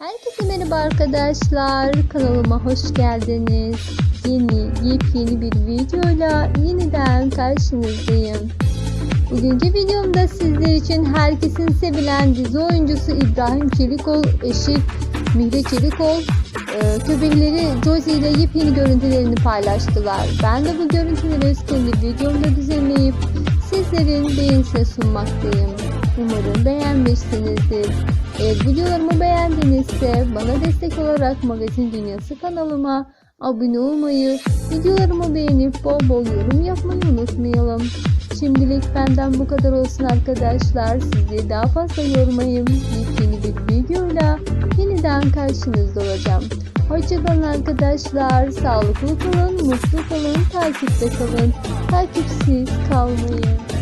Herkese merhaba arkadaşlar. Kanalıma hoş geldiniz. Yeni, yepyeni bir videoyla yeniden karşınızdayım. Bugünkü videomda sizler için herkesin sevilen dizi oyuncusu İbrahim Çelikol, eşi Mihre Çelikol, e, köpekleri Josie ile yepyeni görüntülerini paylaştılar. Ben de bu görüntüleri kendi videomda düzenleyip sizlerin beğenisine sunmaktayım. Umarım beğenmişsinizdir. Eğer videolarımı beğendinizse bana destek olarak Magazin Dünyası kanalıma abone olmayı, videolarımı beğenip bol bol yorum yapmayı unutmayalım. Şimdilik benden bu kadar olsun arkadaşlar. Sizi daha fazla yormayayım. Yepyeni bir videoyla yeniden karşınızda olacağım. Hoşçakalın arkadaşlar. Sağlıklı kalın, mutlu kalın, takipte kalın. Takipsiz kalmayın.